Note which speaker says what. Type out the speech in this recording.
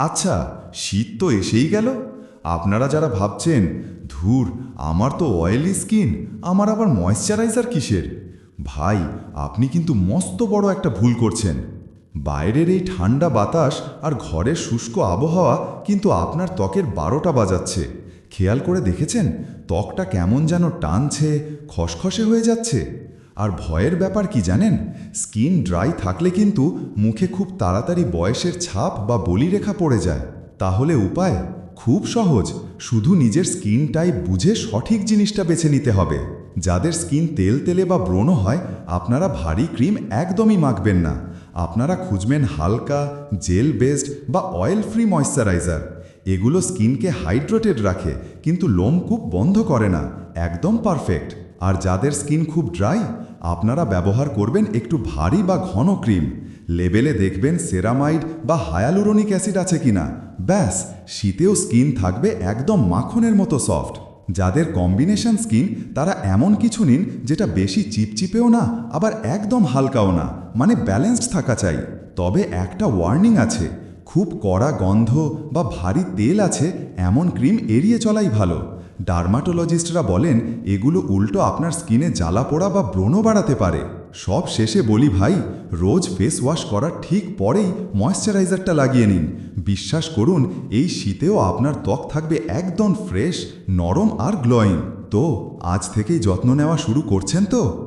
Speaker 1: আচ্ছা শীত তো এসেই গেল। আপনারা যারা ভাবছেন, ধুর, আমার তো অয়েলি স্কিন আমার আবার ময়শ্চারাইজার কিসের? ভাই, আপনি কিন্তু মস্ত বড় একটা ভুল করছেন। বাইরের এই ঠান্ডা বাতাস আর ঘরের শুষ্ক আবহাওয়া কিন্তু আপনার ত্বকের বারোটা বাজাচ্ছে। খেয়াল করে দেখেছেন? ত্বকটা কেমন যেন টানছে, খসখসে হয়ে যাচ্ছে। আর ভয়ের ব্যাপার কি জানেন? স্কিন ড্রাই থাকলে কিন্তু মুখে খুব তাড়াতাড়ি বয়সের ছাপ বা বলিরেখা পড়ে যায়। তাহলে উপায়? খুব সহজ। শুধু নিজের স্কিন টাইপ বুঝে সঠিক জিনিসটা বেছে নিতে হবে। যাদের স্কিন তেল তেলে বা ব্রণ হয়, আপনারা ভারী ক্রিম একদমই মাখবেন না। আপনারা খুঁজবেন হালকা, জেল বেসড বা অয়েল ফ্রি ময়শ্চারাইজার। এগুলো স্কিনকে হাইড্রেটেড রাখে, কিন্তু লোমকূপ বন্ধ করে না। একদম পারফেক্ট। আর যাদের স্কিন খুব ড্রাই, আপনারা ব্যবহার করবেন একটু ভারী বা ঘন ক্রিম। লেবেলে দেখবেন সেরামাইড বা হায়ালুরোনিক অ্যাসিড আছে কিনা। ব্যাস, শীতেও স্কিন থাকবে একদম মাখনের মতো সফট। যাদের কম্বিনেশন স্কিন, তারা এমন কিছু নিন যেটা বেশি চিপচিপেও না, আবার একদম হালকাও না মানে ব্যালেন্সড থাকা চাই। তবে একটা ওয়ার্নিং আছে, খুব কড়া গন্ধ বা ভারী তেল আছে, এমন ক্রিম এড়িয়ে চলাই ভালো। ডার্মাটোলজিস্টরা বলেন, এগুলো উল্টো আপনার স্কিনে জ্বালা পোড়া বা ব্রণ বাড়াতে পারে। সব শেষে বলি, ভাই, রোজ ফেস ওয়াশ করার ঠিক পরেই ময়শ্চারাইজারটা লাগিয়ে নিন। বিশ্বাস করুন, এই শীতেও আপনার ত্বক থাকবে একদম ফ্রেশ নরম আর গ্লোয়িং তো, আজ থেকেই যত্ন নেওয়া শুরু করছেন তো?